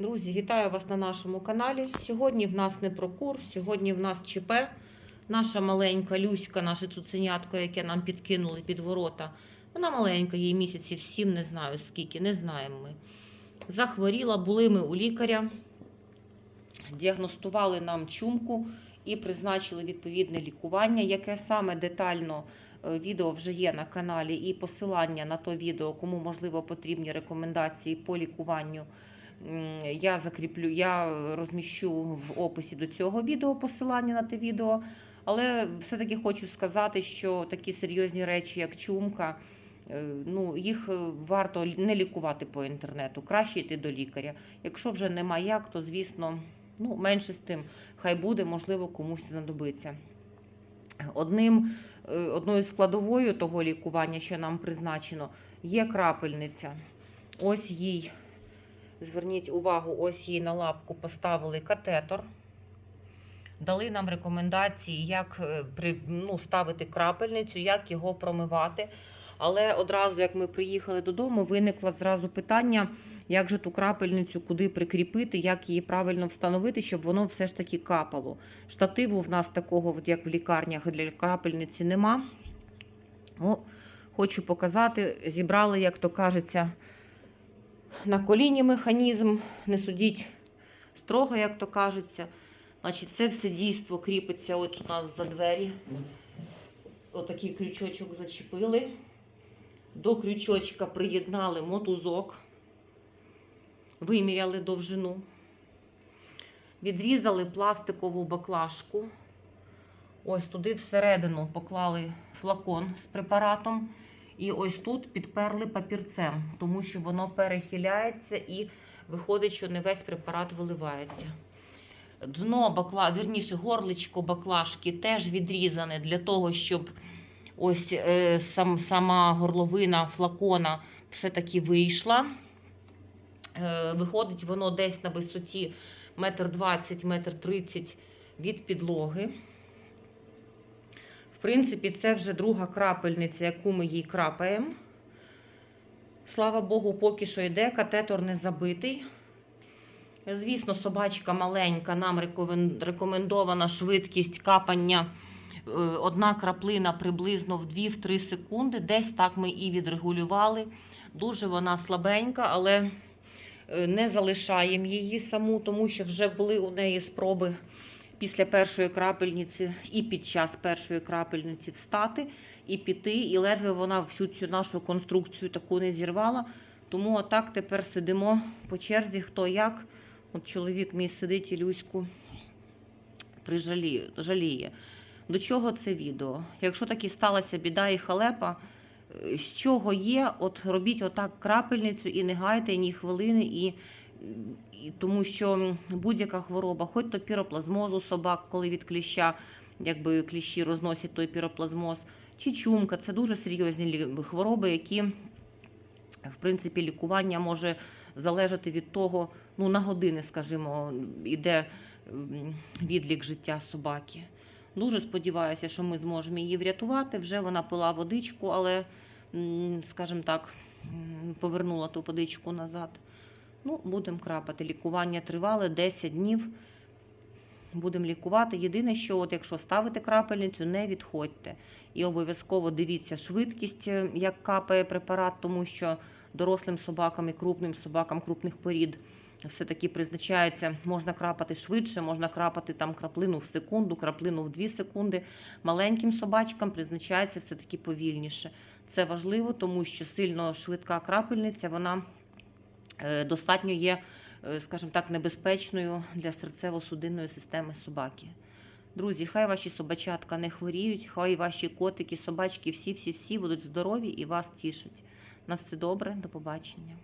Друзі, вітаю вас на нашому каналі. Сьогодні в нас не про кур, сьогодні в нас ЧП. Наша маленька Люська, наше цуценятко, яке нам підкинули під ворота. Вона маленька, їй місяців сім, не знаю скільки, не знаємо ми. Захворіла, були ми у лікаря, діагностували нам чумку і призначили відповідне лікування, яке саме детально е, відео вже є на каналі, і посилання на то відео, кому можливо потрібні рекомендації по лікуванню. Я закріплю, я розміщу в описі до цього відео посилання на те відео. Але все-таки хочу сказати, що такі серйозні речі, як чумка, е, ну, їх е, варто не лікувати по інтернету, краще йти до лікаря. Якщо вже нема як, то звісно, ну, менше з тим, хай буде, можливо, комусь знадобиться. Одним, е, одною складовою того лікування, що нам призначено, є крапельниця. Ось їй, зверніть увагу, ось їй на лапку поставили катетор. Дали нам рекомендації, як е, ну, ставити крапельницю, як його промивати. Але одразу, як ми приїхали додому, виникло зразу питання, як же ту крапельницю куди прикріпити, як її правильно встановити, щоб воно все ж таки капало. Штативу в нас такого, як в лікарнях для крапельниці, нема. О, хочу показати, зібрали, як то кажеться, на коліні механізм. Не судіть строго, як то кажеться. Значить, це все дійство кріпиться от у нас за двері. Отакий крючочок зачепили. До крючочка приєднали мотузок, виміряли довжину, відрізали пластикову баклажку. Ось туди всередину поклали флакон з препаратом. І ось тут підперли папірцем, тому що воно перехиляється і виходить, що не весь препарат виливається. Дно бакла, вірніше, горличко баклажки теж відрізане для того, щоб ось е, сам, сама горловина флакона все-таки вийшла. Е, виходить воно десь на висоті метр двадцять, метр тридцять від підлоги. В принципі, це вже друга крапельниця, яку ми їй крапаємо. Слава Богу, поки що йде, катетор не забитий. Звісно, собачка маленька, нам рекомендована швидкість капання е, одна краплина приблизно в 2-3 секунди. Десь так ми і відрегулювали. Дуже вона слабенька, але е, не залишаємо її саму, тому що вже були у неї спроби після першої крапельниці і під час першої крапельниці встати і піти. І ледве вона всю цю нашу конструкцію таку не зірвала. Тому отак тепер сидимо по черзі, хто як. От чоловік мій сидить і Люську прижаліє, жаліє. До чого це відео? Якщо таки сталася біда і халепа, е, з чого є, от робіть отак крапельницю і не гайте ні хвилини, і, і тому що будь-яка хвороба, хоч то піроплазмоз у собак, коли від кліща, якби кліщі розносять той піроплазмоз, чи чумка, це дуже серйозні хвороби, які, в принципі, лікування може залежати від того, ну на години, скажімо, іде відлік життя собаки. Дуже сподіваюся, що ми зможемо її врятувати. Вже вона пила водичку, але, скажімо так, повернула ту водичку назад. Ну, будемо крапати. Лікування тривале 10 днів. Будемо лікувати. Єдине, що от якщо ставите крапельницю, не відходьте. І обов'язково дивіться швидкість, е, як капає препарат, тому що дорослим собакам і крупним собакам крупних порід все-таки призначається, можна крапати швидше, можна крапати там краплину в секунду, краплину в 2 секунди. Маленьким собачкам призначається все-таки повільніше. Це важливо, тому що сильно швидка крапельниця, вона достатньо є, е, скажімо так, небезпечною для серцево-судинної системи собаки. Друзі, хай ваші собачатка не хворіють, хай ваші котики, собачки, всі-всі-всі будуть здорові і вас тішать. На все добре, до побачення.